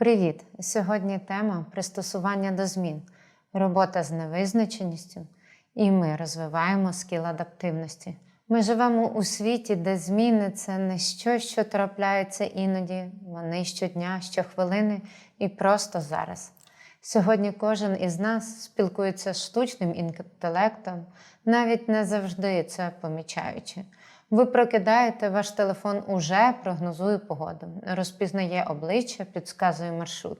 Привіт! Сьогодні тема пристосування до змін, робота з невизначеністю, і ми розвиваємо скіл адаптивності. Ми живемо у світі, де зміни це не щось, що трапляється іноді, вони щодня, щохвилини і просто зараз. Сьогодні кожен із нас спілкується з штучним інтелектом, навіть не завжди це помічаючи. Ви прокидаєте, ваш телефон уже прогнозує погоду, розпізнає обличчя, підказує маршрут.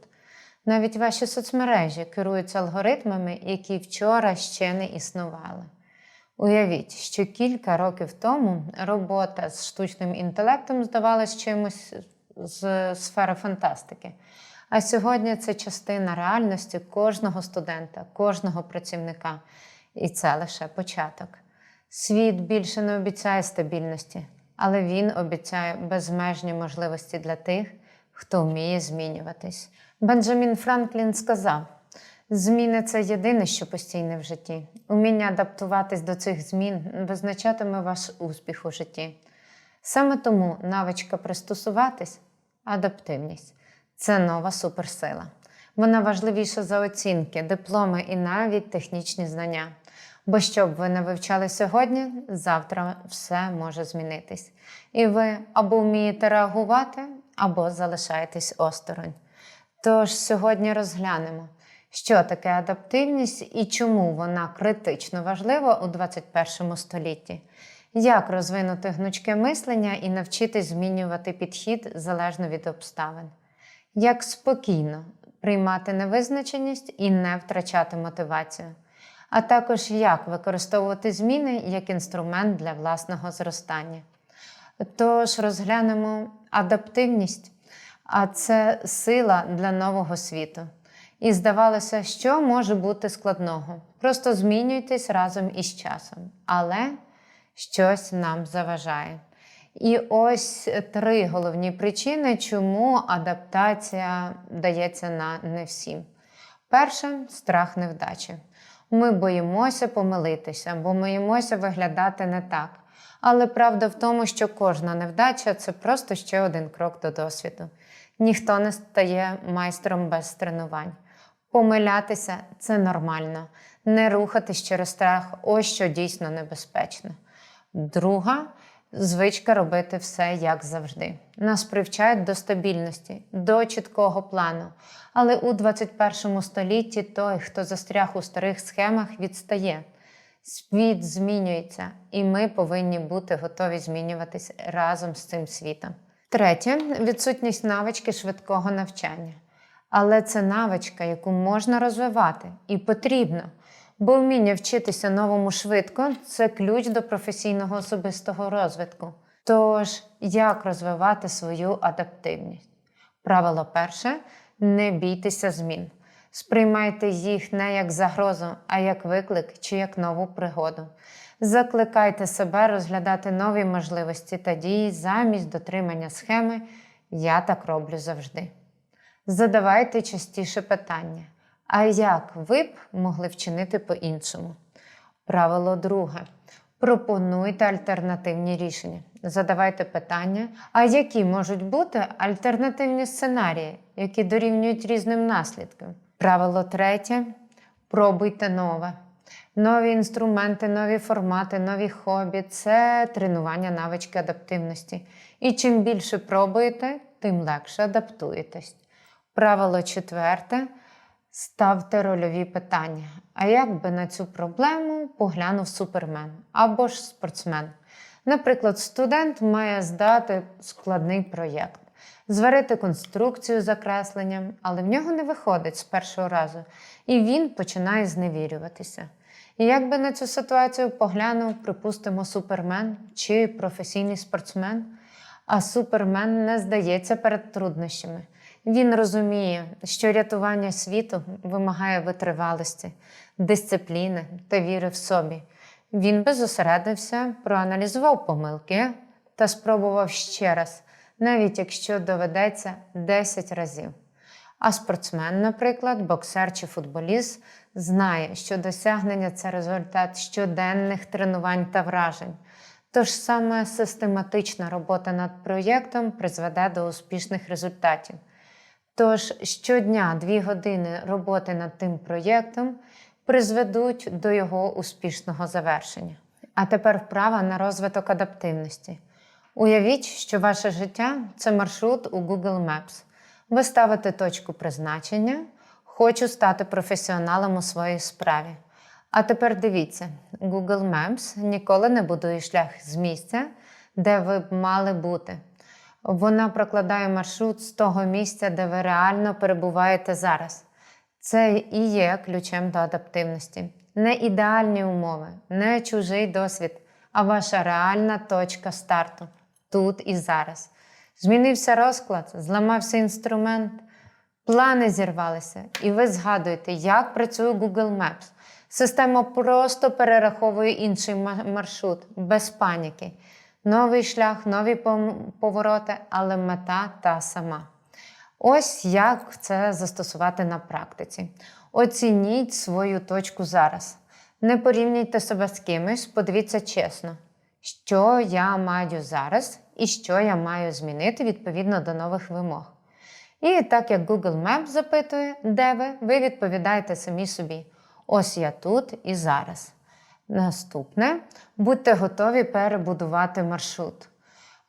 Навіть ваші соцмережі керуються алгоритмами, які вчора ще не існували. Уявіть, що кілька років тому робота з штучним інтелектом здавалась чимось з сфери фантастики. А сьогодні це частина реальності кожного студента, кожного працівника. І це лише початок. Світ більше не обіцяє стабільності, але він обіцяє безмежні можливості для тих, хто вміє змінюватись. Бенджамін Франклін сказав: зміни це єдине, що постійне в житті. Уміння адаптуватись до цих змін визначатиме ваш успіх у житті. Саме тому навичка пристосуватись адаптивність це нова суперсила. Вона важливіша за оцінки, дипломи і навіть технічні знання. Бо що б ви не вивчали сьогодні, завтра все може змінитись. І ви або вмієте реагувати, або залишаєтесь осторонь. Тож сьогодні розглянемо, що таке адаптивність і чому вона критично важлива у 21 столітті, як розвинути гнучке мислення і навчитись змінювати підхід залежно від обставин, як спокійно приймати невизначеність і не втрачати мотивацію а також як використовувати зміни як інструмент для власного зростання. Тож розглянемо адаптивність, а це сила для нового світу. І здавалося, що може бути складного. Просто змінюйтесь разом із часом, але щось нам заважає. І ось три головні причини, чому адаптація дається на не всім. Перше страх невдачі. Ми боїмося помилитися, бо боїмося виглядати не так. Але правда в тому, що кожна невдача це просто ще один крок до досвіду. Ніхто не стає майстром без тренувань. Помилятися це нормально, не рухатись через страх ось що дійсно небезпечно. Друга звичка робити все як завжди. Нас привчають до стабільності, до чіткого плану. Але у 21 столітті той, хто застряг у старих схемах, відстає. Світ змінюється, і ми повинні бути готові змінюватись разом з цим світом. Третє відсутність навички швидкого навчання. Але це навичка, яку можна розвивати і потрібно. Бо вміння вчитися новому швидко це ключ до професійного особистого розвитку. Тож, як розвивати свою адаптивність? Правило перше не бійтеся змін. Сприймайте їх не як загрозу, а як виклик чи як нову пригоду. Закликайте себе розглядати нові можливості та дії замість дотримання схеми Я так роблю завжди. Задавайте частіше питання. А як ви б могли вчинити по-іншому? Правило друге. Пропонуйте альтернативні рішення. Задавайте питання, а які можуть бути альтернативні сценарії, які дорівнюють різним наслідкам. Правило третє. Пробуйте нове. Нові інструменти, нові формати, нові хобі це тренування навички адаптивності. І чим більше пробуєте, тим легше адаптуєтесь. Правило четверте. Ставте рольові питання. А як би на цю проблему поглянув супермен або ж спортсмен? Наприклад, студент має здати складний проєкт, зварити конструкцію за кресленням, але в нього не виходить з першого разу, і він починає зневірюватися. І як би на цю ситуацію поглянув, припустимо, супермен чи професійний спортсмен, а супермен не здається перед труднощами. Він розуміє, що рятування світу вимагає витривалості, дисципліни та віри в собі. Він би зосередився, проаналізував помилки та спробував ще раз, навіть якщо доведеться 10 разів. А спортсмен, наприклад, боксер чи футболіст, знає, що досягнення це результат щоденних тренувань та вражень. Тож саме систематична робота над проєктом призведе до успішних результатів. Тож щодня дві години роботи над тим проєктом призведуть до його успішного завершення. А тепер вправа на розвиток адаптивності. Уявіть, що ваше життя це маршрут у Google Maps. Ви ставите точку призначення, хочу стати професіоналом у своїй справі. А тепер дивіться, Google Maps ніколи не будує шлях з місця, де ви б мали бути. Вона прокладає маршрут з того місця, де ви реально перебуваєте зараз. Це і є ключем до адаптивності. Не ідеальні умови, не чужий досвід, а ваша реальна точка старту тут і зараз. Змінився розклад, зламався інструмент, плани зірвалися, і ви згадуєте, як працює Google Maps. Система просто перераховує інший маршрут без паніки. Новий шлях, нові повороти, але мета та сама. Ось як це застосувати на практиці. Оцініть свою точку зараз. Не порівнюйте себе з кимось, подивіться чесно, що я маю зараз і що я маю змінити відповідно до нових вимог. І так як Google Maps запитує, де ви, ви відповідаєте самі собі. Ось я тут і зараз. Наступне будьте готові перебудувати маршрут.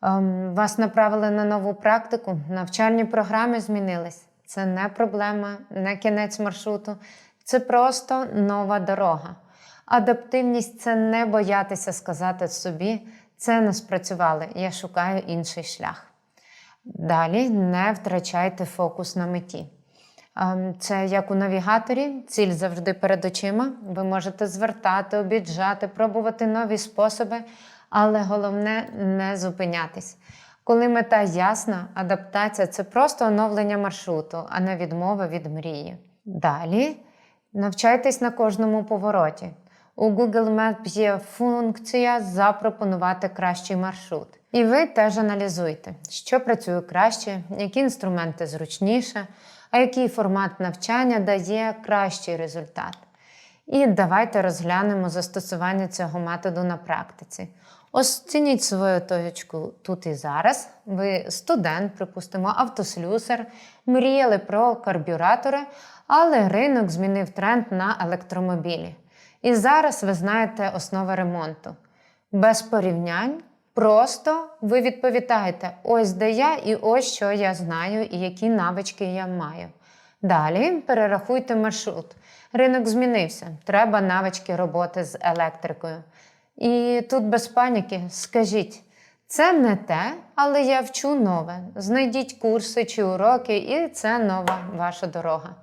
Ем, Вас направили на нову практику, навчальні програми змінились. Це не проблема, не кінець маршруту, це просто нова дорога. Адаптивність це не боятися сказати собі, це не спрацювало, я шукаю інший шлях. Далі не втрачайте фокус на меті. Ем, Це як у навігаторі, ціль завжди перед очима. Ви можете звертати, обіджати, пробувати нові способи, але головне не зупинятись. Коли мета ясна, адаптація це просто оновлення маршруту, а не відмова від мрії. Далі навчайтесь на кожному повороті. У Google Maps є функція запропонувати кращий маршрут. І ви теж аналізуйте, що працює краще, які інструменти зручніше, а який формат навчання дає кращий результат. І давайте розглянемо застосування цього методу на практиці. Оцініть свою точку тут і зараз. Ви студент, припустимо, автослюсар, мріяли про карбюратори, але ринок змінив тренд на електромобілі. І зараз ви знаєте основи ремонту. Без порівнянь, просто ви відповідаєте: ось де я і ось що я знаю, і які навички я маю. Далі перерахуйте маршрут. Ринок змінився, треба навички роботи з електрикою. І тут без паніки скажіть, це не те, але я вчу нове. Знайдіть курси чи уроки, і це нова ваша дорога.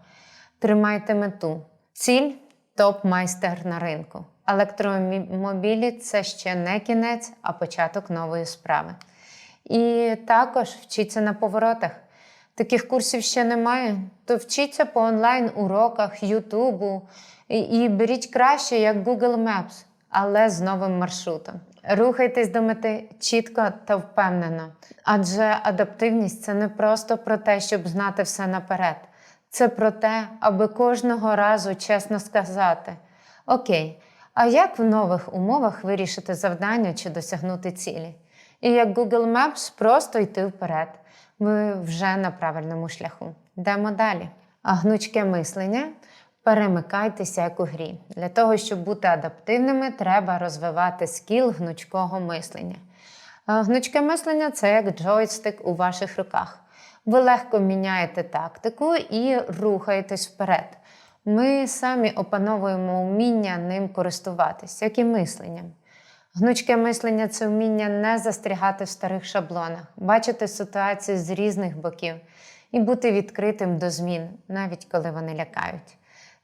Тримайте мету. Ціль топ-майстер на ринку. Електромобілі це ще не кінець, а початок нової справи. І також вчіться на поворотах. Таких курсів ще немає, то вчіться по онлайн-уроках, Ютубу і, і беріть краще, як Google Maps, але з новим маршрутом. Рухайтесь до мети чітко та впевнено. Адже адаптивність це не просто про те, щоб знати все наперед. Це про те, аби кожного разу чесно сказати: Окей, а як в нових умовах вирішити завдання чи досягнути цілі? І як Google Maps просто йти вперед. Ви вже на правильному шляху. Йдемо далі. А гнучке мислення перемикайтеся як у грі. Для того, щоб бути адаптивними, треба розвивати скіл гнучкого мислення. Гнучке мислення це як джойстик у ваших руках. Ви легко міняєте тактику і рухаєтесь вперед. Ми самі опановуємо вміння ним користуватись, як і мисленням. Гнучке мислення це вміння не застрягати в старих шаблонах, бачити ситуацію з різних боків і бути відкритим до змін, навіть коли вони лякають.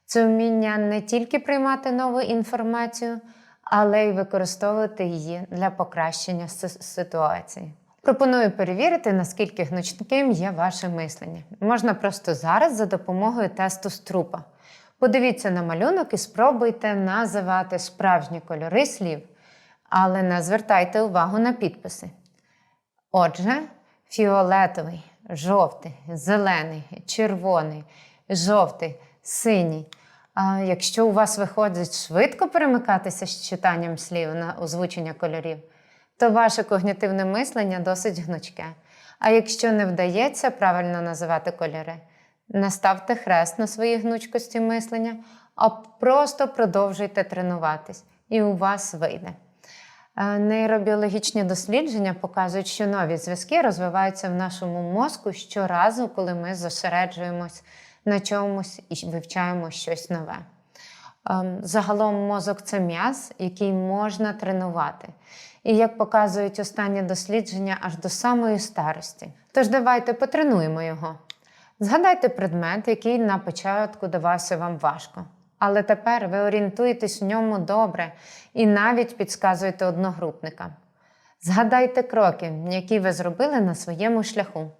Це вміння не тільки приймати нову інформацію, але й використовувати її для покращення ситуації. Пропоную перевірити, наскільки гнучким є ваше мислення. Можна просто зараз за допомогою тесту струпа. Подивіться на малюнок і спробуйте називати справжні кольори слів, але не звертайте увагу на підписи. Отже, фіолетовий, жовтий, зелений, червоний, жовтий, синій. А якщо у вас виходить швидко перемикатися з читанням слів на озвучення кольорів, то ваше когнітивне мислення досить гнучке. А якщо не вдається правильно називати кольори, Не ставте хрест на своїй гнучкості мислення, а просто продовжуйте тренуватись, і у вас вийде. Е, Нейробіологічні дослідження показують, що нові зв'язки розвиваються в нашому мозку щоразу, коли ми зосереджуємось на чомусь і вивчаємо щось нове. Ем, Загалом мозок це м'яз, який можна тренувати. І як показують останні дослідження, аж до самої старості. Тож давайте потренуємо його. Згадайте предмет, який на початку давався вам важко. Але тепер ви орієнтуєтесь в ньому добре і навіть підказуєте одногрупникам. Згадайте кроки, які ви зробили на своєму шляху.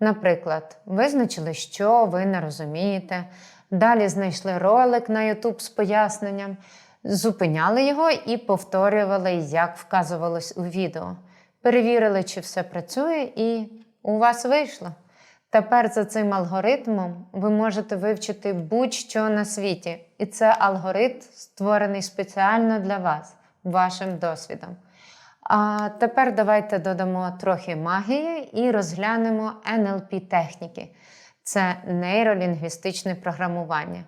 Наприклад, визначили, що ви не розумієте, далі знайшли ролик на YouTube з поясненням, зупиняли його і повторювали, як вказувалось у відео. Перевірили, чи все працює, і у вас вийшло. Тепер за цим алгоритмом ви можете вивчити будь-що на світі. І це алгоритм створений спеціально для вас, вашим досвідом. А тепер давайте додамо трохи магії і розглянемо NLP техніки. Це нейролінгвістичне програмування.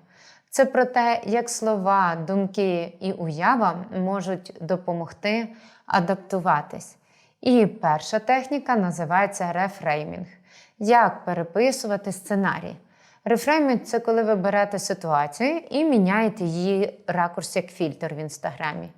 Це про те, як слова, думки і уява можуть допомогти адаптуватись. І перша техніка називається рефреймінг. Як переписувати сценарій? Рефреймінг це коли ви берете ситуацію і міняєте її ракурс як фільтр в інстаграмі.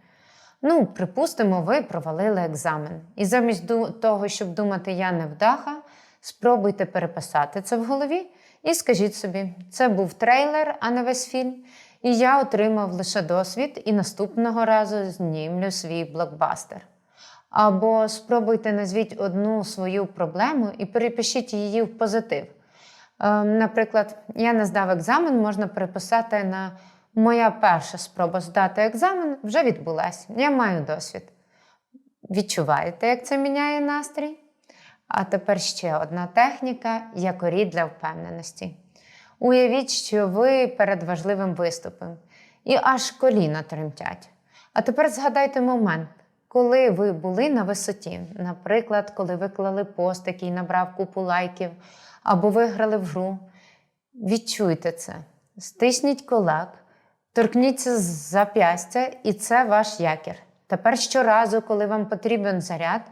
Ну, припустимо, ви провалили екзамен. І замість того, щоб думати я невдаха, спробуйте переписати це в голові і скажіть собі, це був трейлер, а не весь фільм. І я отримав лише досвід і наступного разу знімлю свій блокбастер. Або спробуйте назвіть одну свою проблему і перепишіть її в позитив. Ем, Наприклад, я не здав екзамен, можна переписати на моя перша спроба здати екзамен вже відбулася. Я маю досвід. Відчуваєте, як це міняє настрій? А тепер ще одна техніка якорі для впевненості. Уявіть, що ви перед важливим виступом і аж коліна тремтять. А тепер згадайте момент, коли ви були на висоті, наприклад, коли виклали пост, який набрав купу лайків, або виграли в гру. Відчуйте це, стисніть кулак, торкніться з зап'ястя, і це ваш якір. Тепер щоразу, коли вам потрібен заряд,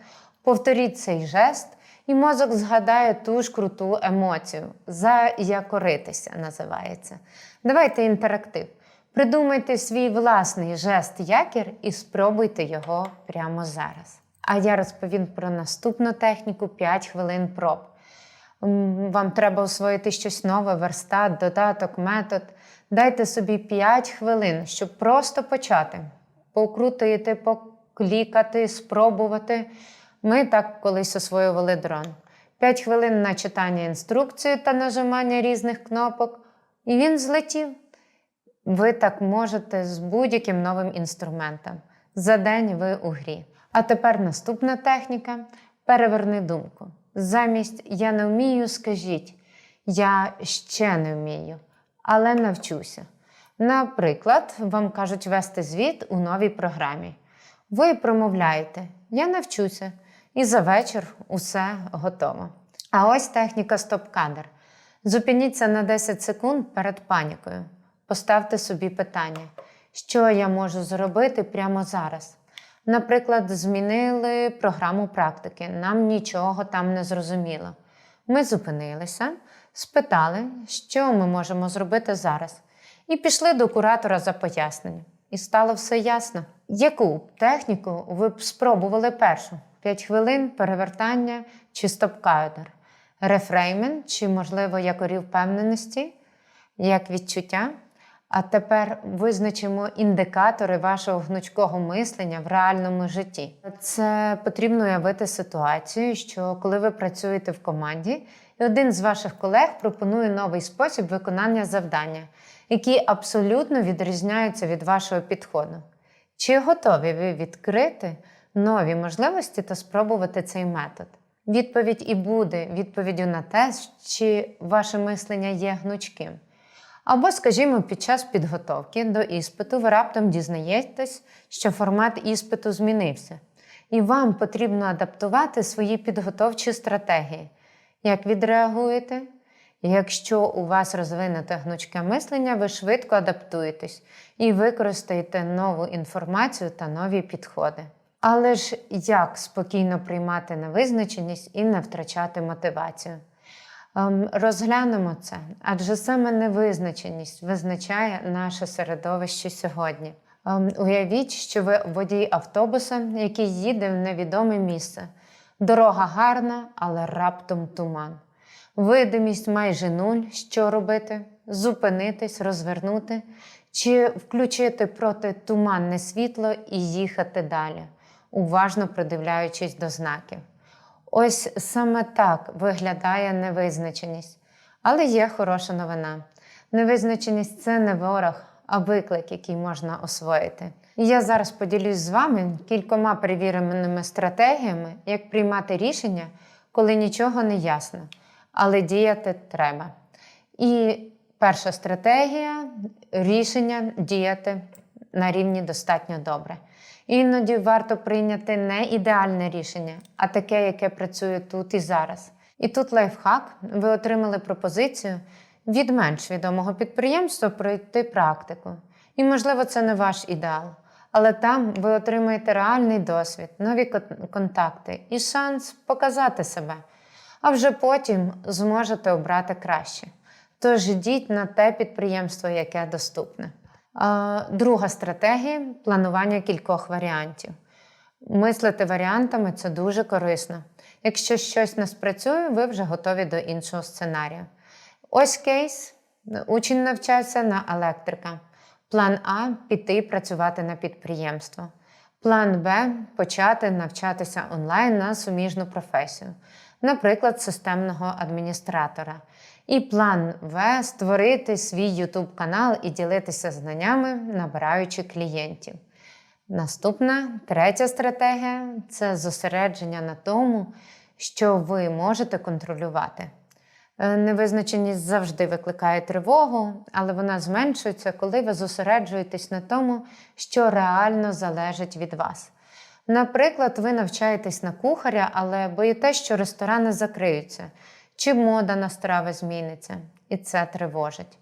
повторіть цей жест, і мозок згадає ту ж круту емоцію. Заякоритися називається. Давайте інтерактив. Придумайте свій власний жест якір і спробуйте його прямо зараз. А я розповім про наступну техніку 5 хвилин проб. Вам треба освоїти щось нове, верстат, додаток, метод. Дайте собі 5 хвилин, щоб просто почати. Покрутити, поклікати, спробувати. Ми так колись освоювали дрон. 5 хвилин на читання інструкції та нажимання різних кнопок, і він злетів. Ви так можете з будь-яким новим інструментом. За день ви у грі. А тепер наступна техніка переверни думку. Замість я не вмію, скажіть я ще не вмію, але навчуся. Наприклад, вам кажуть вести звіт у новій програмі. Ви промовляєте Я навчуся, і за вечір усе готово. А ось техніка стоп-кадр. Зупиніться на 10 секунд перед панікою. Поставте собі питання, що я можу зробити прямо зараз. Наприклад, змінили програму практики, нам нічого там не зрозуміло. Ми зупинилися, спитали, що ми можемо зробити зараз, і пішли до куратора за поясненням. І стало все ясно. Яку техніку ви б спробували першу? 5 хвилин, перевертання чи стоп-кадр? Рефреймент чи, можливо, якорі впевненості, як відчуття? А тепер визначимо індикатори вашого гнучкого мислення в реальному житті. Це потрібно уявити ситуацію, що коли ви працюєте в команді, і один з ваших колег пропонує новий спосіб виконання завдання, які абсолютно відрізняються від вашого підходу. Чи готові ви відкрити нові можливості та спробувати цей метод? Відповідь і буде відповіддю на те, чи ваше мислення є гнучким. Або, скажімо, під час підготовки до іспиту ви раптом дізнаєтесь, що формат іспиту змінився, і вам потрібно адаптувати свої підготовчі стратегії. Як відреагуєте? Якщо у вас розвинуте гнучке мислення, ви швидко адаптуєтесь і використаєте нову інформацію та нові підходи. Але ж як спокійно приймати невизначеність і не втрачати мотивацію? Ем, Розглянемо це, адже саме невизначеність визначає наше середовище сьогодні. Ем, Уявіть, що ви водій автобуса, який їде в невідоме місце. Дорога гарна, але раптом туман. Видимість майже нуль. Що робити? Зупинитись, розвернути чи включити протитуманне світло і їхати далі, уважно придивляючись до знаків. Ось саме так виглядає невизначеність. Але є хороша новина. Невизначеність це не ворог, а виклик, який можна освоїти. І я зараз поділюсь з вами кількома перевіреними стратегіями, як приймати рішення, коли нічого не ясно, але діяти треба. І перша стратегія рішення діяти на рівні достатньо добре. Іноді варто прийняти не ідеальне рішення, а таке, яке працює тут і зараз. І тут лайфхак. Ви отримали пропозицію від менш відомого підприємства пройти практику. І, можливо, це не ваш ідеал. Але там ви отримаєте реальний досвід, нові контакти і шанс показати себе. А вже потім зможете обрати краще. Тож йдіть на те підприємство, яке доступне. Друга стратегія планування кількох варіантів. Мислити варіантами це дуже корисно. Якщо щось не спрацює, ви вже готові до іншого сценарію. Ось кейс: учень навчається на електрика. План А піти працювати на підприємство. План Б почати навчатися онлайн на суміжну професію, наприклад, системного адміністратора. І план В створити свій YouTube канал і ділитися знаннями, набираючи клієнтів. Наступна третя стратегія це зосередження на тому, що ви можете контролювати. Е, Невизначеність завжди викликає тривогу, але вона зменшується, коли ви зосереджуєтесь на тому, що реально залежить від вас. Наприклад, ви навчаєтесь на кухаря, але боїтесь, що ресторани закриються, чи мода на страви зміниться, і це тривожить.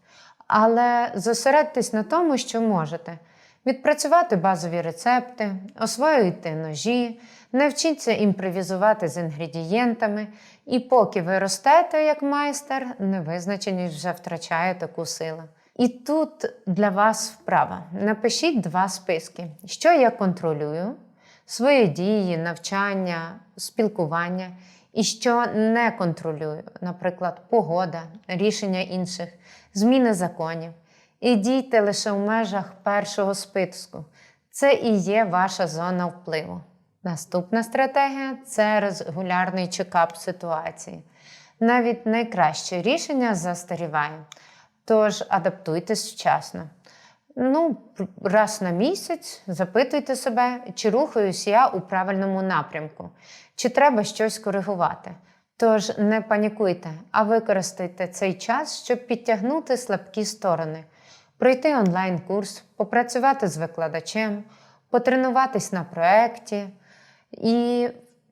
Але зосередьтесь на тому, що можете. Відпрацювати базові рецепти, освоюйте ножі, навчіться імпровізувати з інгредієнтами, і поки ви ростете як майстер, невизначеність вже втрачає таку силу. І тут для вас вправа. Напишіть два списки: що я контролюю, свої дії, навчання, спілкування, і що не контролюю, наприклад, погода, рішення інших, зміни законів. І дійте лише в межах першого списку. Це і є ваша зона впливу. Наступна стратегія це регулярний чекап ситуації. Навіть найкраще рішення застаріває, тож адаптуйтесь вчасно. Ну, раз на місяць запитуйте себе, чи рухаюсь я у правильному напрямку, чи треба щось коригувати. Тож не панікуйте, а використайте цей час, щоб підтягнути слабкі сторони, пройти онлайн-курс, попрацювати з викладачем, потренуватись на проєкті. І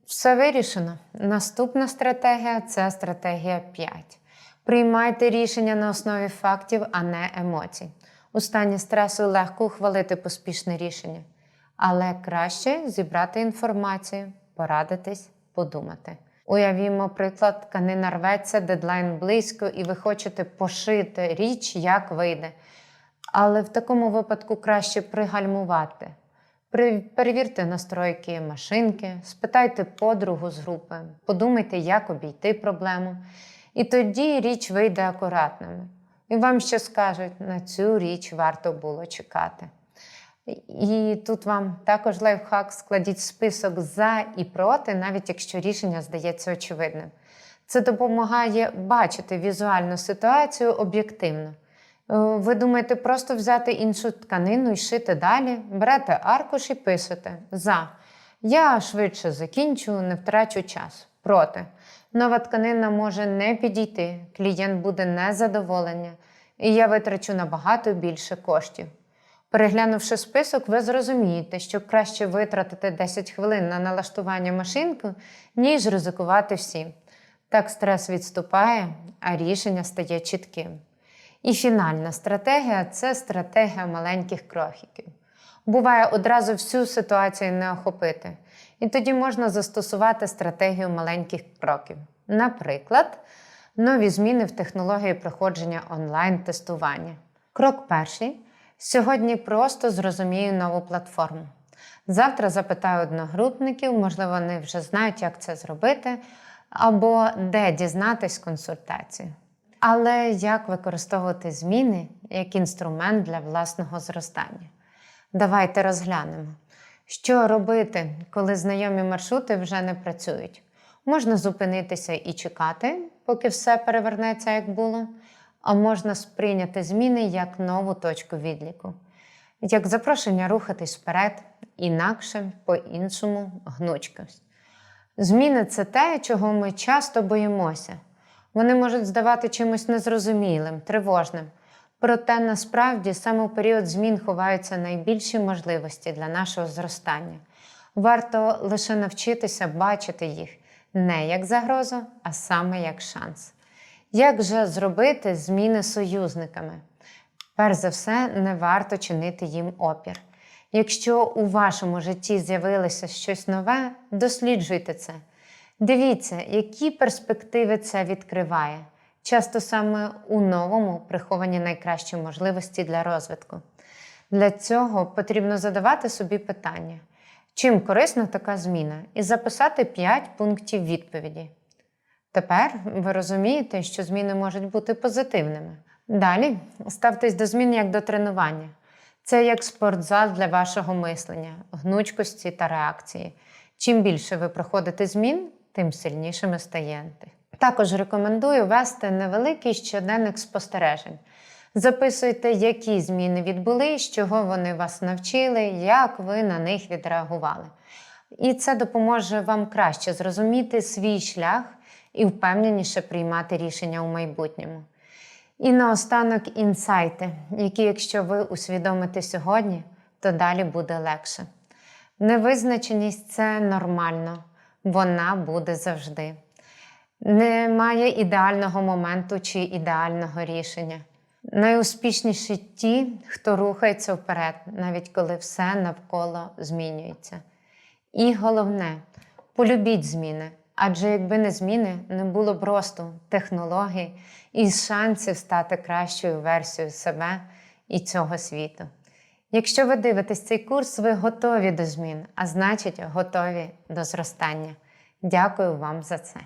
все вирішено. Наступна стратегія це стратегія 5. Приймайте рішення на основі фактів, а не емоцій. У стані стресу легко ухвалити поспішне рішення, але краще зібрати інформацію, порадитись, подумати. Уявімо, приклад, тканина рветься, дедлайн близько, і ви хочете пошити річ, як вийде. Але в такому випадку краще пригальмувати. Перевірте настройки машинки, спитайте подругу з групи, подумайте, як обійти проблему. І тоді річ вийде акуратними. І вам ще скажуть, на цю річ варто було чекати. І тут вам також лайфхак складіть список за і проти, навіть якщо рішення здається очевидним. Це допомагає бачити візуальну ситуацію об'єктивно. Е, Ви думаєте просто взяти іншу тканину і шити далі? Берете аркуш і пишете за. Я швидше закінчу, не втрачу час. Проти. Нова тканина може не підійти, клієнт буде незадоволений, і я витрачу набагато більше коштів. Переглянувши список, ви зрозумієте, що краще витратити 10 хвилин на налаштування машинки, ніж ризикувати всім. Так стрес відступає, а рішення стає чітким. І фінальна стратегія це стратегія маленьких крохіків. Буває одразу всю ситуацію не охопити. І тоді можна застосувати стратегію маленьких кроків. Наприклад, нові зміни в технології проходження онлайн-тестування. Крок перший. Сьогодні просто зрозумію нову платформу. Завтра запитаю одногрупників, можливо, вони вже знають, як це зробити, або де дізнатись консультацію. Але як використовувати зміни як інструмент для власного зростання? Давайте розглянемо, що робити, коли знайомі маршрути вже не працюють. Можна зупинитися і чекати, поки все перевернеться, як було, а можна сприйняти зміни як нову точку відліку, як запрошення рухатись вперед, інакше, по-іншому, гнучкость. Зміни це те, чого ми часто боїмося. Вони можуть здавати чимось незрозумілим, тривожним. Проте насправді саме у період змін ховаються найбільші можливості для нашого зростання. Варто лише навчитися бачити їх не як загрозу, а саме як шанс. Як же зробити зміни союзниками? Перш за все, не варто чинити їм опір. Якщо у вашому житті з'явилося щось нове, досліджуйте це. Дивіться, які перспективи це відкриває. Часто саме у новому приховані найкращі можливості для розвитку. Для цього потрібно задавати собі питання, чим корисна така зміна, і записати 5 пунктів відповіді. Тепер ви розумієте, що зміни можуть бути позитивними. Далі ставтесь до змін як до тренування. Це як спортзал для вашого мислення, гнучкості та реакції. Чим більше ви проходите змін, тим сильнішими стаєте. Також рекомендую вести невеликий щоденник спостережень. Записуйте, які зміни відбулись, чого вони вас навчили, як ви на них відреагували. І це допоможе вам краще зрозуміти свій шлях і впевненіше приймати рішення у майбутньому. І наостанок інсайти, які, якщо ви усвідомите сьогодні, то далі буде легше. Невизначеність це нормально, вона буде завжди. Немає ідеального моменту чи ідеального рішення. Найуспішніші ті, хто рухається вперед, навіть коли все навколо змінюється. І головне, полюбіть зміни. Адже якби не зміни, не було б росту технологій і шансів стати кращою версією себе і цього світу. Якщо ви дивитесь цей курс, ви готові до змін, а значить, готові до зростання. Дякую вам за це.